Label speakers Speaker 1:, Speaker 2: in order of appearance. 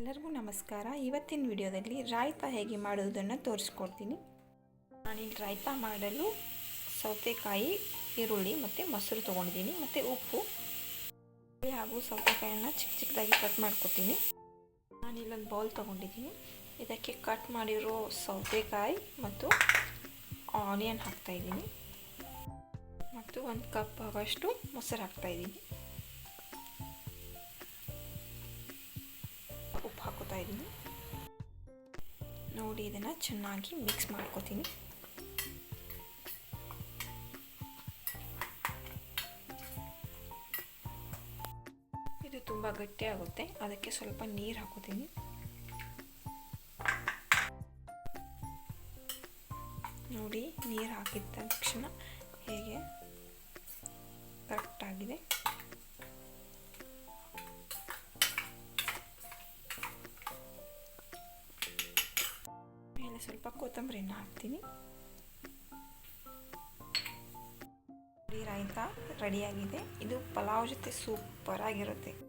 Speaker 1: ಎಲ್ಲರಿಗೂ ನಮಸ್ಕಾರ. ಇವತ್ತಿನ ವಿಡಿಯೋದಲ್ಲಿ ರಾಯ್ತ ಹೇಗೆ ಮಾಡುವುದನ್ನು ತೋರಿಸ್ಕೊಡ್ತೀನಿ. ನಾನಿಲ್ಲಿ ರಾಯ್ತ ಮಾಡಲು ಸೌತೆಕಾಯಿ, ಈರುಳ್ಳಿ ಮತ್ತು ಮೊಸರು ತೊಗೊಂಡಿದ್ದೀನಿ. ಮತ್ತು ಉಪ್ಪು ಹಾಗೂ ಸೌತೆಕಾಯನ್ನು ಚಿಕ್ಕ ಚಿಕ್ಕದಾಗಿ ಕಟ್ ಮಾಡ್ಕೊತೀನಿ. ನಾನಿಲ್ಲೊಂದು ಬೌಲ್ ತೊಗೊಂಡಿದ್ದೀನಿ. ಇದಕ್ಕೆ ಕಟ್ ಮಾಡಿರೋ ಸೌತೆಕಾಯಿ ಮತ್ತು ಆನಿಯನ್ ಹಾಕ್ತಾಯಿದ್ದೀನಿ ಮತ್ತು ಒಂದು ಕಪ್ ಆಗೋಷ್ಟು ಮೊಸರು ಹಾಕ್ತಾಯಿದ್ದೀನಿ ನೋಡಿ ಇದನ್ನು ಚೆನ್ನಾಗಿ ಮಿಕ್ಸ್ ಮಾಡ್ಕೋತೀನಿ. ಇದು ತುಂಬ ಗಟ್ಟಿಯಾಗುತ್ತೆ ಅದಕ್ಕೆ ಸ್ವಲ್ಪ ನೀರು ಹಾಕೋತೀನಿ. ನೋಡಿ ನೀರು ಹಾಕಿದ ತಕ್ಷಣ ಹೇಗೆ ಕರೆಕ್ಟಾಗಿದೆ ಸ್ವಲ್ಪ ಕೊತ್ತಂಬರಿನ ಹಾಕ್ತೀನಿ. ರಾಯ್ತಾ ರೆಡಿಯಾಗಿದೆ ಇದು ಪಲಾವ್ ಜೊತೆ ಸೂಪರ್ ಆಗಿರುತ್ತೆ.